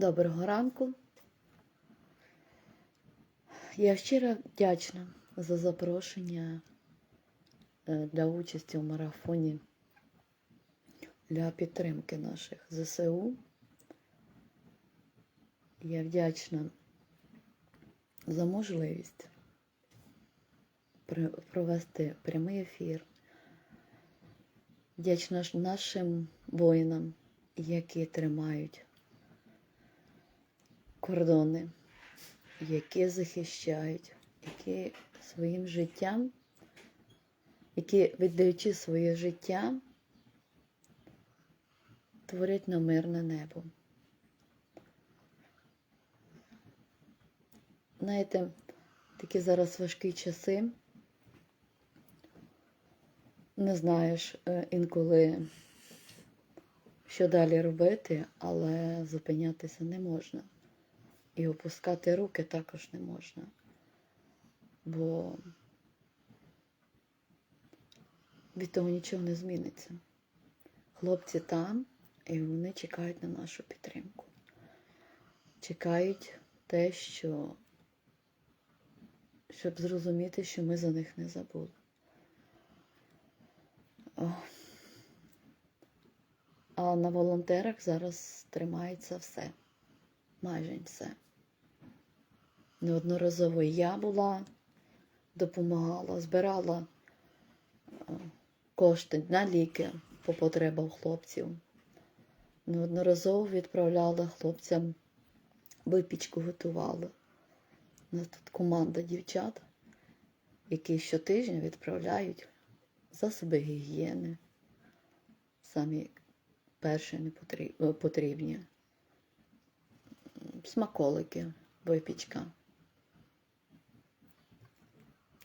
Доброго ранку. Я щиро вдячна за запрошення е, для участі у марафоні для підтримки наших ЗСУ. Я вдячна за можливість провести прямий ефір. Вдячна нашим воїнам, які тримають кордони, які захищають, які своїм життям, які, віддаючи своє життя, творять на мирне небо. Знаєте, такі зараз важкі часи. Не знаєш е, інколи, що далі робити, але зупинятися не можна. І опускати руки також не можна. Бо від того нічого не зміниться. Хлопці там, і вони чекають на нашу підтримку. Чекають те, що щоб зрозуміти, що ми за них не забули. О. А на волонтерах зараз тримається все, майже все. Неодноразово я була, допомагала, збирала е, кошти на ліки по потребам хлопців. Неодноразово відправляла хлопцям випічку готувала. У нас тут команда дівчат, які щотижня відправляють засоби гігієни, самі перші потрібні, смаколики, випічка.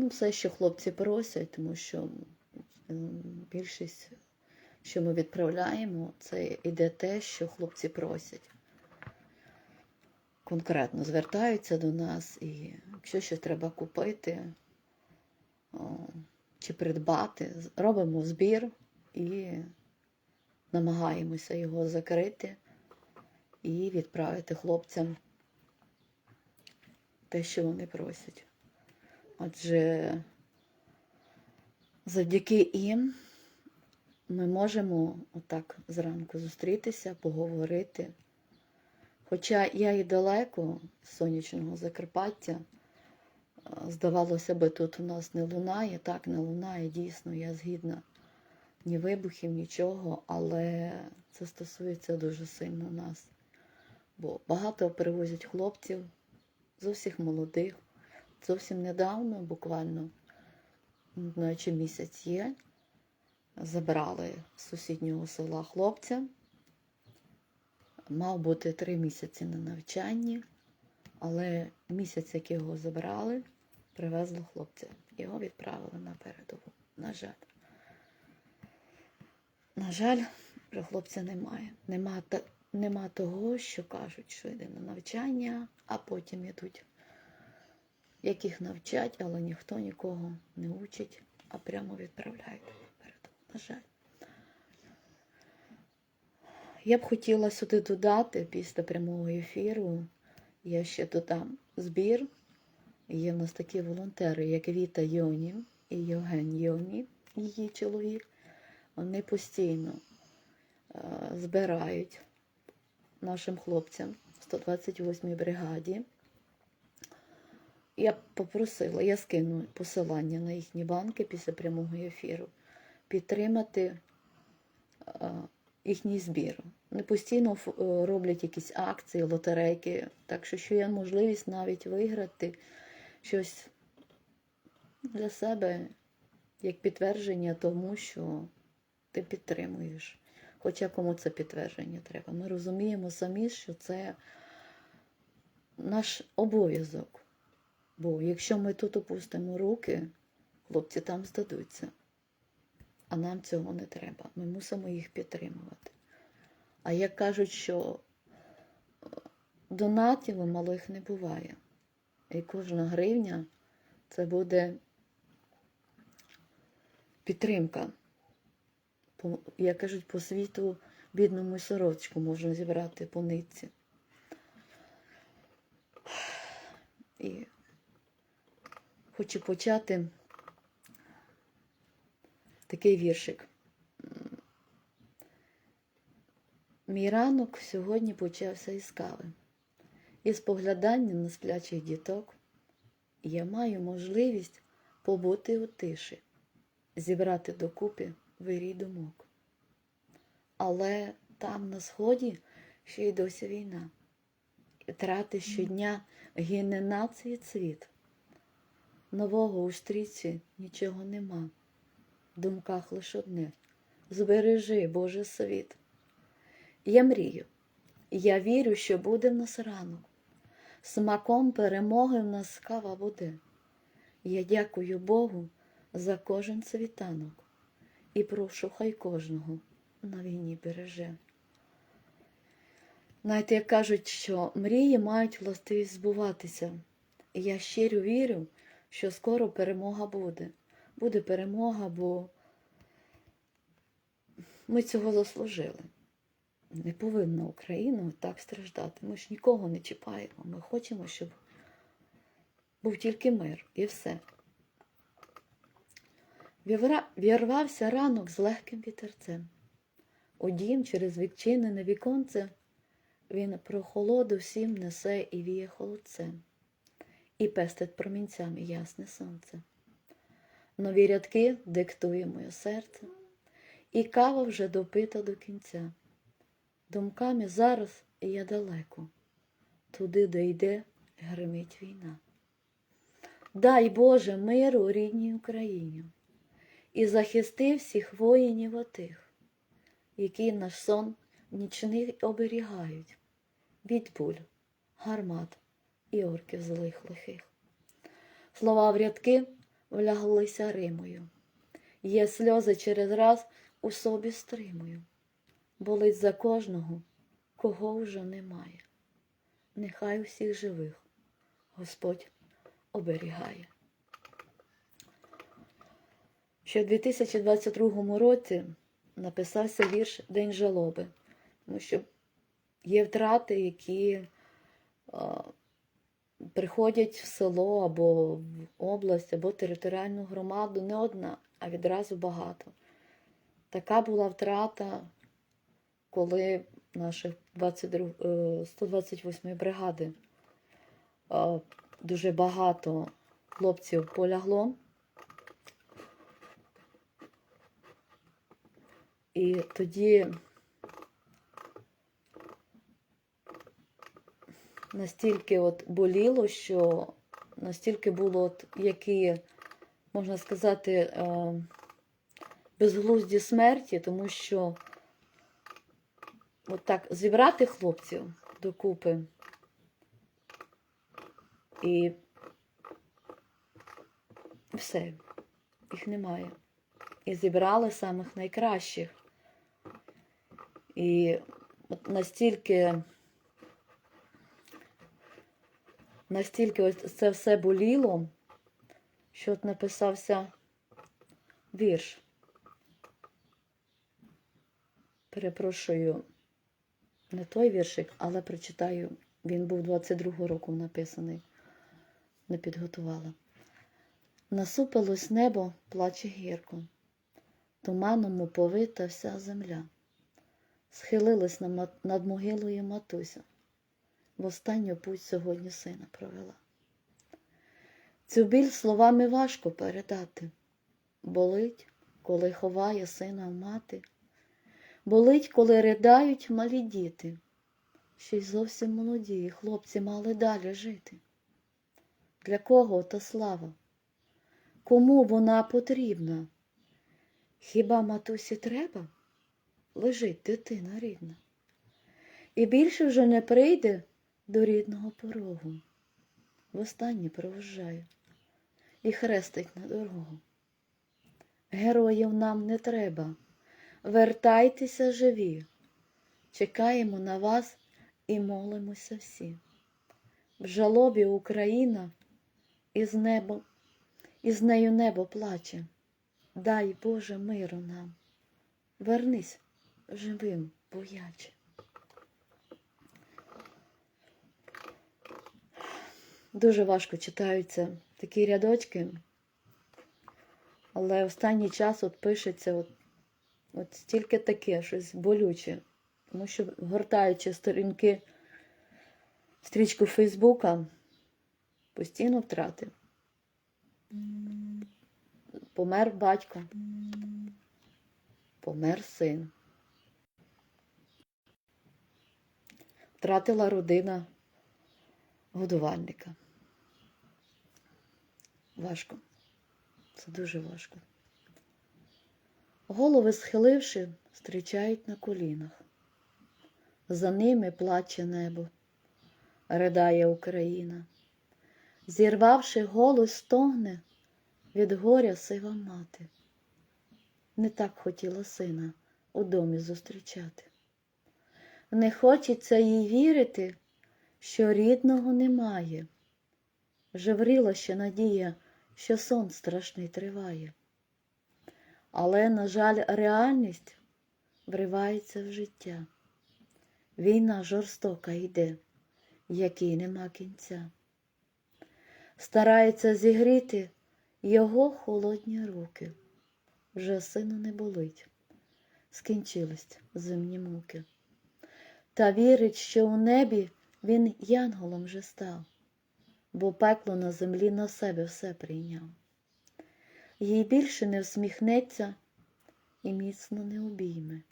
Ну, все, що хлопці просять, тому що більшість, що ми відправляємо, це іде те, що хлопці просять. Конкретно звертаються до нас, і якщо щось треба купити чи придбати, робимо збір і намагаємося його закрити і відправити хлопцям те, що вони просять. Адже завдяки їм ми можемо отак зранку зустрітися, поговорити. Хоча я і далеко з сонячного Закарпаття, здавалося би, тут у нас не лунає, так не лунає, дійсно, я згідна. Ні вибухів, нічого, але це стосується дуже сильно нас. Бо багато привозять хлопців, зовсім молодих. Зовсім недавно, буквально, чи місяць є, забрали з сусіднього села хлопця. Мав бути три місяці на навчанні, але місяць, як його забрали, привезли хлопця. Його відправили на передову. На жаль. На жаль, вже хлопця немає. Нема, нема того, що кажуть, що йде на навчання, а потім йдуть. Яких навчать, але ніхто нікого не учить, а прямо відправляють на передову. На жаль. Я б хотіла сюди додати після прямого ефіру. Я ще додам збір. Є в нас такі волонтери, як Віта Йоні і Євген Йоні, її чоловік. Вони постійно е, збирають нашим хлопцям в 128-й бригаді. Я попросила, я скину посилання на їхні банки після прямого ефіру, підтримати е, їхній збір. Вони постійно е, роблять якісь акції, лотерейки, так що, що є можливість навіть виграти щось для себе як підтвердження тому, що ти підтримуєш. Хоча кому це підтвердження треба. Ми розуміємо самі, що це наш обов'язок. Бо якщо ми тут опустимо руки, хлопці там здадуться. А нам цього не треба. Ми мусимо їх підтримувати. А як кажуть, що е, донатів у малих не буває. І кожна гривня це буде підтримка. Як кажуть, по світу бідному сорочку можна зібрати по нитці. І хочу почати такий віршик. Мій ранок сьогодні почався із кави. Із поглядання на сплячих діток я маю можливість побути у тиші, зібрати докупи вирій думок. Але там на сході ще й досі війна. І трати щодня гине нації цвіт. Нового у стрічці нічого нема. В думках лиш одне збережи, Боже світ. Я мрію, я вірю, що буде в нас ранок. Смаком перемоги в нас кава буде. Я дякую Богу за кожен світанок і прошу, хай кожного на війні береже. Знаєте, як кажуть, що мрії мають властивість збуватися. Я щиро вірю, що скоро перемога буде. Буде перемога, бо ми цього заслужили. Не повинна Україна так страждати. Ми ж нікого не чіпаємо. Ми хочемо, щоб був тільки мир і все. Вірвався ранок з легким вітерцем. У дім через відчинене віконце він прохолоду всім несе і віє холодцем, і пестить промінцями ясне сонце. Нові рядки диктує моє серце, і кава вже допита до кінця. Думками зараз я далеко, туди, де йде, гримить війна. Дай Боже миру рідній Україні і захисти всіх воїнів отих, які наш сон нічний оберігають від пуль, гармат і орків злих лихих. Слова в рядки вляглися римою. Є сльози через раз у собі стримую. Болить за кожного, кого вже немає. Нехай усіх живих Господь оберігає. Ще в 2022 році написався вірш День жалоби, тому що є втрати, які приходять в село або в область, або територіальну громаду не одна, а відразу багато. Така була втрата, коли наших 22, е, 128-ї бригади дуже багато хлопців полягло. І тоді настільки от боліло, що настільки було, от, які, можна сказати, е, безглузді смерті, тому що от так зібрати хлопців докупи і все, їх немає. І зібрали самих найкращих. І от настільки, настільки ось це все боліло, що от написався вірш. Перепрошую, не той віршик, але прочитаю. Він був 22-го року написаний. Не підготувала. Насупилось небо, плаче гірко. Туманом оповита вся земля. Схилилась над могилою матуся. В останню путь сьогодні сина провела. Цю біль словами важко передати. Болить, коли ховає сина мати. Болить, коли ридають малі діти. Ще й зовсім молоді, хлопці мали далі жити. Для кого та слава? Кому вона потрібна? Хіба матусі треба? Лежить дитина рідна. І більше вже не прийде до рідного порогу. Востаннє провожає і хрестить на дорогу. Героїв нам не треба. Вертайтеся живі. Чекаємо на вас і молимося всі. В жалобі Україна із небо, із нею небо плаче. Дай Боже миру нам. Вернись живим, бояче. Дуже важко читаються такі рядочки, але останній час от пишеться от, от стільки таке, щось болюче. Тому що, гортаючи сторінки, стрічку Фейсбука, постійно втрати. Помер батько, помер син. Втратила родина годувальника. Важко. Це дуже важко. Голови схиливши, зустрічають на колінах. За ними плаче небо, ридає Україна. Зірвавши голос, стогне від горя сива мати. Не так хотіла сина у домі зустрічати. Не хочеться їй вірити, що рідного немає. Жевріла ще надія, що сон страшний триває. Але, на жаль, реальність вривається в життя. Війна жорстока йде, якій нема кінця. Старається зігріти його холодні руки. Вже сину не болить, скінчились зимні муки. Та вірить, що у небі він янголом вже став, бо пекло на землі на себе все прийняв. Їй більше не всміхнеться і міцно не обійме.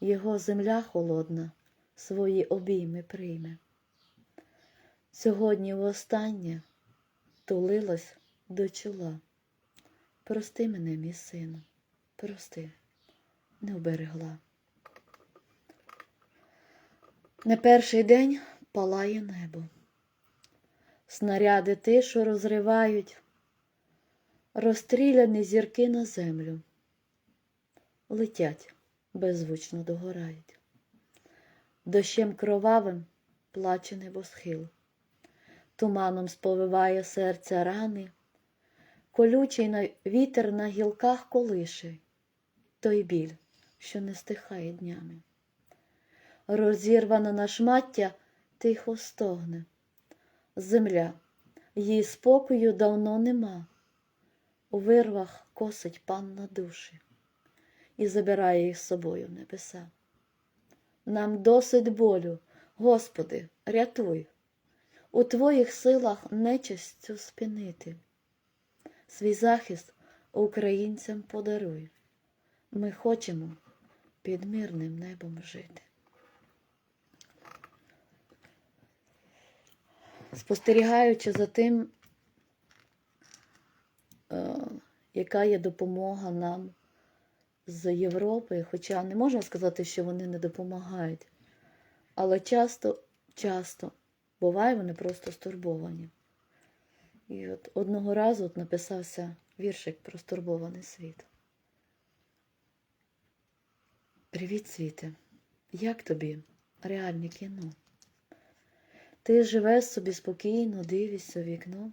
Його земля холодна свої обійми прийме. Сьогодні востаннє тулилась до чола. Прости мене, мій сину, прости, не оберегла. Не перший день палає небо. Снаряди тишу розривають, розстріляні зірки на землю. Летять, беззвучно догорають. Дощем кровавим плаче небосхил. Туманом сповиває серця рани, колючий вітер на гілках колише, той біль, що не стихає днями розірвана на шмаття, тихо стогне. Земля, їй спокою давно нема. У вирвах косить пан на душі і забирає їх з собою в небеса. Нам досить болю, Господи, рятуй, у Твоїх силах нечисть цю спинити. Свій захист українцям подаруй. Ми хочемо під мирним небом жити. Спостерігаючи за тим, е, яка є допомога нам з Європи, хоча не можна сказати, що вони не допомагають, але часто, часто буває, вони просто стурбовані. І от одного разу от написався віршик про стурбований світ. Привіт, світе! Як тобі реальне кіно? Ти живеш собі спокійно, дивишся в вікно.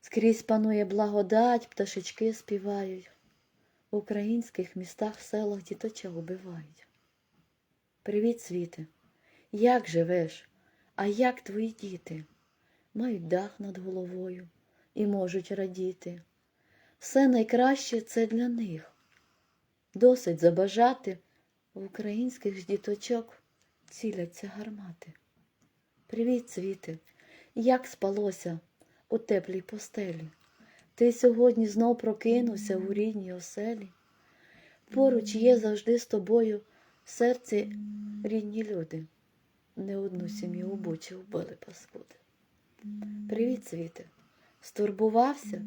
Скрізь панує благодать, пташечки співають. В українських містах, селах діточок убивають. Привіт, світе! Як живеш? А як твої діти? Мають дах над головою і можуть радіти. Все найкраще це для них. Досить забажати в українських ж діточок ціляться гармати. Привіт, світи! Як спалося у теплій постелі? Ти сьогодні знов прокинувся у рідній оселі. Поруч є завжди з тобою в серці рідні люди. Не одну сім'ю у бучі вбили паскуди. Привіт, світе! Стурбувався?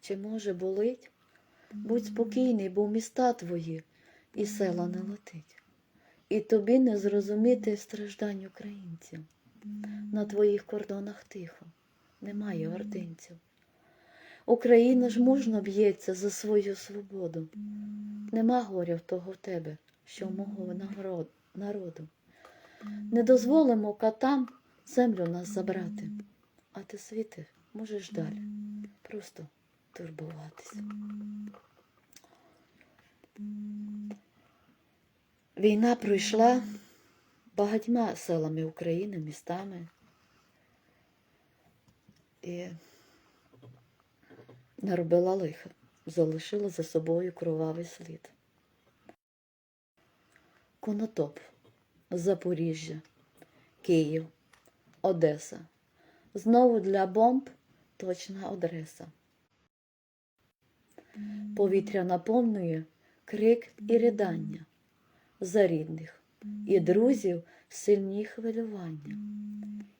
Чи, може, болить? Будь спокійний, бо міста твої і села не летить. І тобі не зрозуміти страждань українців. На твоїх кордонах тихо, немає ординців. Україна ж мужно б'ється за свою свободу. Нема горя в того в тебе, що в мого народу. Не дозволимо катам землю нас забрати, а ти світи можеш далі просто турбуватися. Війна пройшла багатьма селами України, містами. і наробила лиха, залишила за собою кровавий слід. Конотоп, Запоріжжя, Київ, Одеса. Знову для бомб точна адреса. Повітря наповнює крик і ридання за рідних і друзів сильні хвилювання,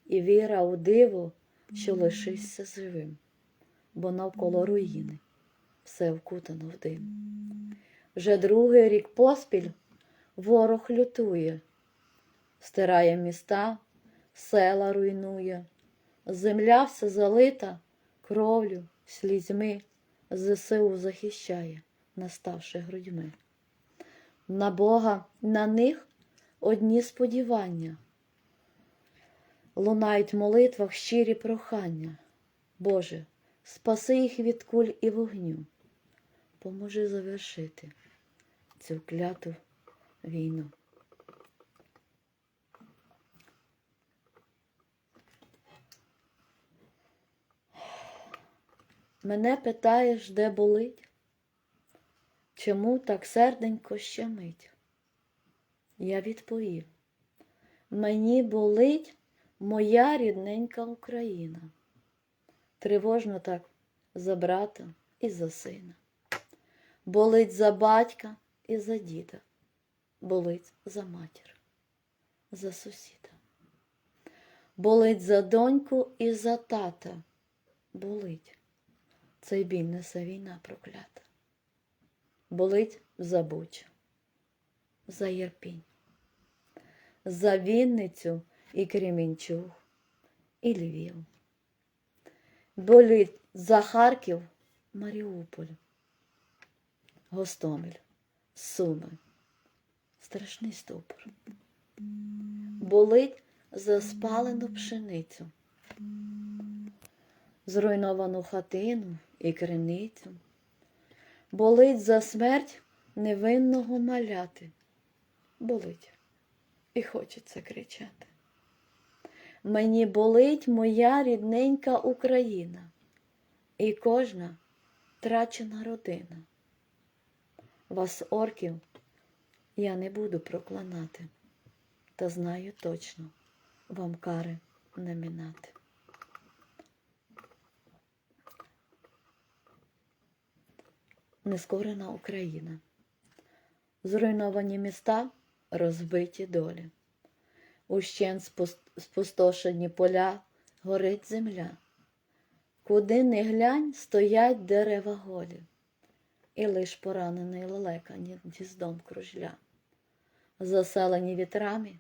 і віра у диво, що лишишся живим, бо навколо руїни все вкутано в дим. Вже другий рік поспіль ворог лютує, стирає міста, села руйнує, земля все залита кровлю, слізьми, ЗСУ захищає, наставши грудьми. На Бога, на них одні сподівання. Лунають в молитвах щирі прохання. Боже, спаси їх від куль і вогню. Поможи завершити цю кляту війну. Мене питаєш, де болить? Чому так серденько щемить? Я відповів: мені болить моя рідненька Україна. Тривожно так за брата і за сина. Болить за батька і за діда, болить за матір, за сусіда. Болить за доньку і за тата. Болить. Цей біль несе війна проклята. Болить за Бучу, за Єрпінь, за Вінницю і Кремінчуг, і Львів. Болить за Харків, Маріуполь, Гостомель, Суми, страшний ступор. Болить за спалену пшеницю, зруйновану хатину і криницю. Болить за смерть невинного маляти. Болить і хочеться кричати. Мені болить моя рідненька Україна і кожна втрачена родина. Вас, орків, я не буду проклинати, та знаю точно, вам кари не минати. Нескорена Україна. Зруйновані міста, розбиті долі. Ущен спустошені поля, горить земля. Куди не глянь, стоять дерева голі, і лиш поранений лелека ні- гніздом кружля. Заселені вітрами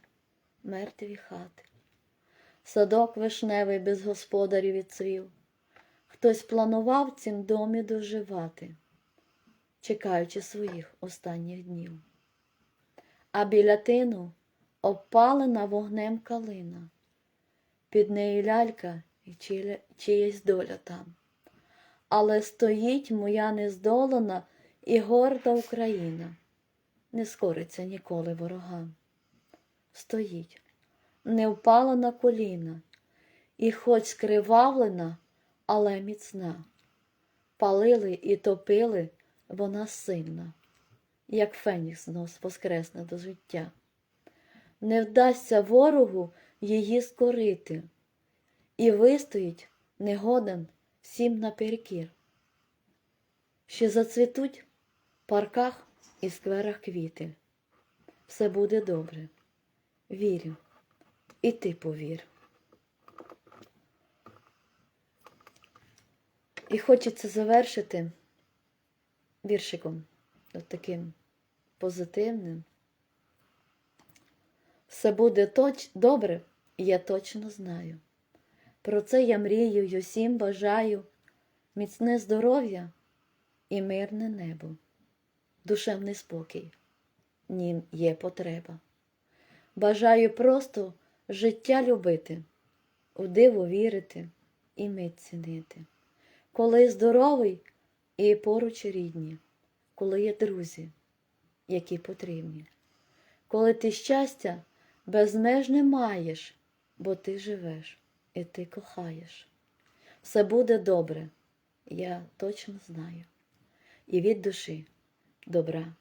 мертві хати. Садок вишневий без господарів відцвів. Хтось планував цім домі доживати чекаючи своїх останніх днів. А біля тину обпалена вогнем калина, під нею лялька і чия- чиясь доля там. Але стоїть моя нездолана і горда Україна, не скориться ніколи ворогам. Стоїть, не впала на коліна, і хоч скривавлена, але міцна. Палили і топили вона сильна, як фенікс знов воскресне до життя. Не вдасться ворогу її скорити, і вистоїть негоден всім наперекір. Ще зацвітуть в парках і скверах квіти. Все буде добре. Вірю, і ти повір. І хочеться завершити віршиком от таким позитивним. Все буде точ... добре, я точно знаю. Про це я мрію й усім бажаю міцне здоров'я і мирне небо, душевний спокій, нім є потреба. Бажаю просто життя любити, у диво вірити і мить цінити. Коли здоровий і поруч рідні, коли є друзі, які потрібні, коли ти щастя безмежне маєш, бо ти живеш і ти кохаєш. Все буде добре, я точно знаю. І від душі добра